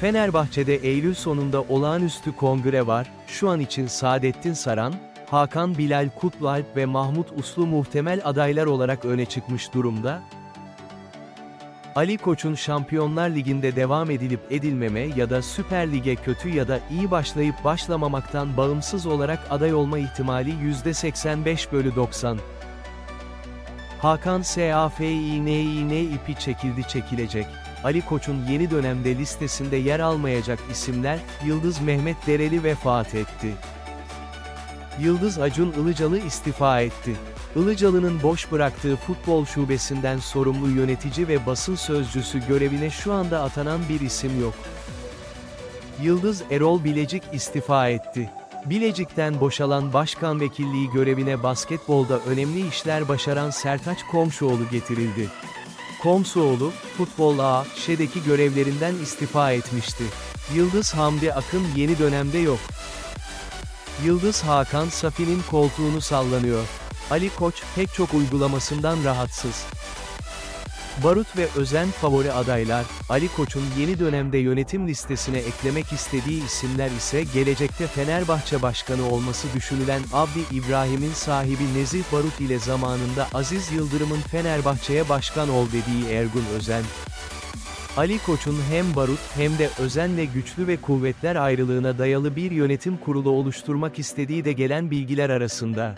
Fenerbahçe'de Eylül sonunda olağanüstü kongre var, şu an için Saadettin Saran, Hakan Bilal Kutlualp ve Mahmut Uslu muhtemel adaylar olarak öne çıkmış durumda. Ali Koç'un Şampiyonlar Ligi'nde devam edilip edilmeme ya da Süper Lig'e kötü ya da iyi başlayıp başlamamaktan bağımsız olarak aday olma ihtimali %85 bölü 90. Hakan SAFİNİN ipi çekildi çekilecek. Ali Koç'un yeni dönemde listesinde yer almayacak isimler, Yıldız Mehmet Dereli vefat etti. Yıldız Acun Ilıcalı istifa etti. Ilıcalı'nın boş bıraktığı futbol şubesinden sorumlu yönetici ve basın sözcüsü görevine şu anda atanan bir isim yok. Yıldız Erol Bilecik istifa etti. Bilecik'ten boşalan başkan vekilliği görevine basketbolda önemli işler başaran Sertaç Komşuoğlu getirildi. Komşuoğlu, Futbol A, Şe'deki görevlerinden istifa etmişti. Yıldız Hamdi Akın yeni dönemde yok. Yıldız Hakan Safi'nin koltuğunu sallanıyor. Ali Koç, pek çok uygulamasından rahatsız. Barut ve Özen favori adaylar, Ali Koç'un yeni dönemde yönetim listesine eklemek istediği isimler ise gelecekte Fenerbahçe Başkanı olması düşünülen Abdi İbrahim'in sahibi Nezih Barut ile zamanında Aziz Yıldırım'ın Fenerbahçe'ye başkan ol dediği Ergun Özen. Ali Koç'un hem Barut hem de Özen'le güçlü ve kuvvetler ayrılığına dayalı bir yönetim kurulu oluşturmak istediği de gelen bilgiler arasında.